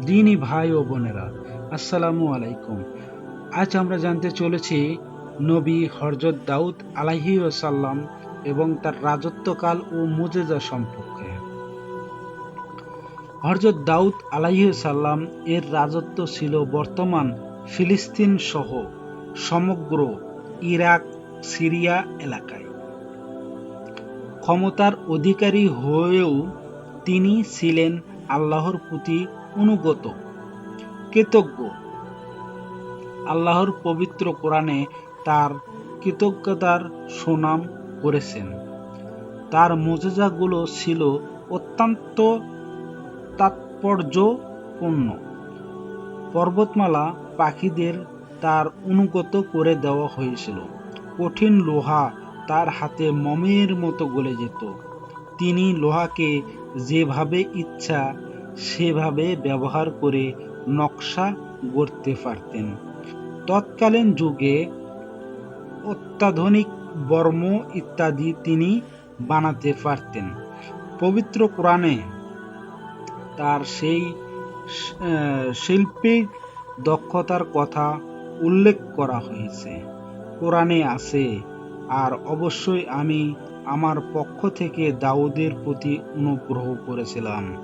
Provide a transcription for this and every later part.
দিনী ভাই ও বোনেরা, আসসালামু আলাইকুম। আজ আমরা জানতে চলেছি নবী হরজত দাউদ আলাহি সাল্লাম এবং তার রাজত্বকাল ও মুজেজা সম্পর্কে। হরজত দাউদ আলাহি সাল্লাম এর রাজত্ব ছিল বর্তমান ফিলিস্তিন সহ সমগ্র ইরাক, সিরিয়া এলাকায়। ক্ষমতার অধিকারী হয়েও তিনি ছিলেন আল্লাহর প্রতি অনুগত, কৃতজ্ঞ। আল্লাহর পবিত্র কোরআনে তার কৃতজ্ঞতার সুনাম করেছেন। তার মজেজাগুলো ছিল অত্যন্ত তাৎপর্যপূর্ণ। পর্বতমালা পাখিদের তার অনুগত করে দেওয়া হয়েছিল। কঠিন লোহা তার হাতে মমের মতো গলে যেত। তিনি লোহাকে যেভাবে ইচ্ছা সেভাবে ব্যবহার করে নকশা গড়তে পারতেন। তৎকালীন যুগে অত্যাধুনিক বর্ম ইত্যাদি তিনি বানাতে পারতেন। পবিত্র কোরআনে তার সেই শিল্পী দক্ষতার কথা উল্লেখ করা হয়েছে। কোরআনে আছে, আর অবশ্যই আমি আমার পক্ষ থেকে দাউদের প্রতি অনুগ্রহ করেছিলাম।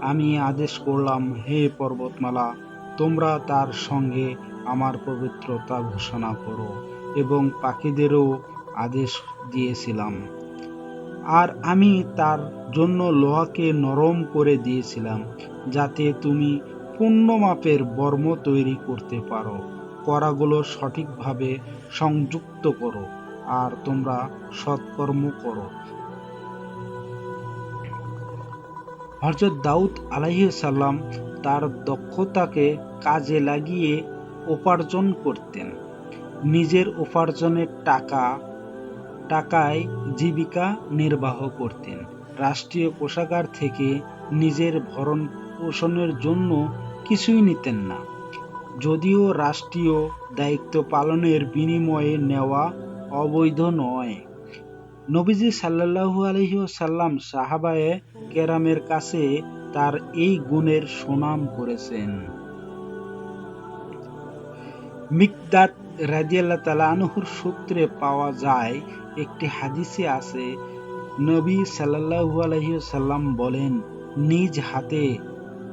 আমি আদেশ করলাম, হে পর্বতমালা, তোমরা তার সঙ্গে আমার পবিত্রতা ঘোষণা করো এবং পাখিদেরও আদেশ দিয়েছিলাম। আর আমি তার জন্য লোহাকে নরম করে দিয়েছিলাম, যাতে তুমি পূর্ণ মাপের বর্ম তৈরি করতে পারো, করাগুলো সঠিকভাবে সংযুক্ত করো, আর তোমরা সৎকর্ম করো। হজরত দাউদ সাল্লাম তার দক্ষতাকে কাজে লাগিয়ে উপার্জন করতেন। নিজের উপার্জনের টাকা, টাকায় জীবিকা নির্বাহ করতেন। রাষ্ট্রীয় কোষাগার থেকে নিজের ভরণ পোষণের জন্য কিছুই নিতেন না। যদিও রাষ্ট্রীয় দায়িত্ব পালনের বিনিময়ে নেওয়া অবৈধ নয়। নবীজি সাল্লাহু আলহি সাল্লাম সাহাবায়ে কেরামের কাছে তার এই গুণের সুনাম করেছেন। মিকদাত রাজিয়াল্লাহ তালানহুর সূত্রে পাওয়া যায়, একটি হাদিসে আছে, নবী সাল্লাহু আলহি সাল্লাম বলেন, নিজ হাতে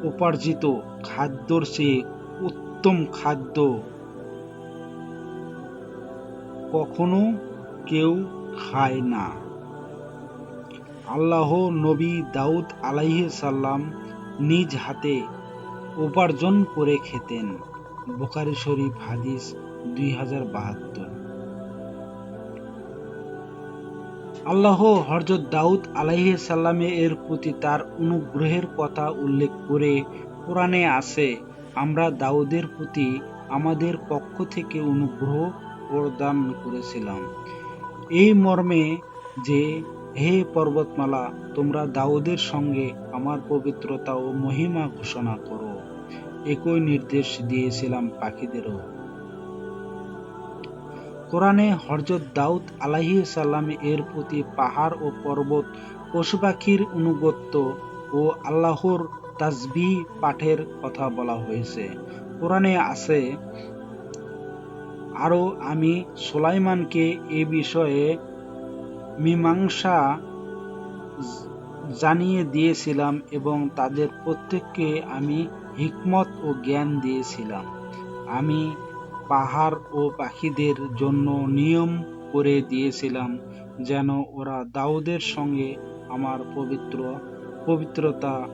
উপার্জিত খাদ্যর চেয়ে উত্তম খাদ্য কখনো কেউ খায় না। আল্লাহ নবী দাউদ আলাইহ সাল্লাম নিজ হাতে উপার্জন করে খেতেন। বোকারি শরীফ হাদিস দুই হাজার বাহাত্তর। আল্লাহ হরজত দাউদ আলাইহ সাল্লামে এর প্রতি তার অনুগ্রহের কথা উল্লেখ করে কোরআনে আছে, আমরা দাউদের প্রতি আমাদের পক্ষ থেকে অনুগ্রহ প্রদান করেছিলাম। এই মর্মে যে, হে পর্বতমালা, তোমরা দাউদের সঙ্গে আমার পবিত্রতা ও মহিমা ঘোষণা করো। একই নির্দেশ দিয়েছিলাম পাখিদেরও। কোরআনে হরজত দাউদ আলাহি সাল্লাম এর প্রতি পাহাড় ও পর্বত পশু পাখির অনুগত্য ও আল্লাহর তাজবি পাঠের কথা বলা হয়েছে। কোরআনে আছে আরও আমি সোলাইমানকে এ বিষয়ে মীমাংসা জানিয়ে দিয়েছিলাম এবং তাদের প্রত্যেককে আমি হিকমত ও জ্ঞান দিয়েছিলাম। আমি পাহাড় ও পাখিদের জন্য নিয়ম করে দিয়েছিলাম যেন ওরা দাউদের সঙ্গে আমার পবিত্র, পবিত্রতা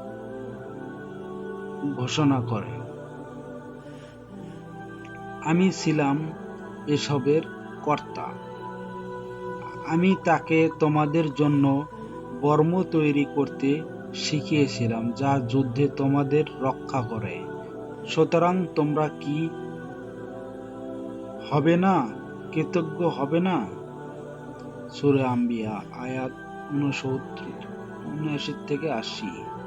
ঘোষণা করে। আমি ছিলাম এসবের কর্তা। আমি তাকে তোমাদের জন্য বর্ম তৈরি করতে শিখিয়েছিলাম, যা যুদ্ধে তোমাদের রক্ষা করে। সুতরাং তোমরা কি হবে না? কৃতজ্ঞ হবে না? সুরে আম্বিয়া, আয়াত উনসত্তর উনআশি থেকে আশি।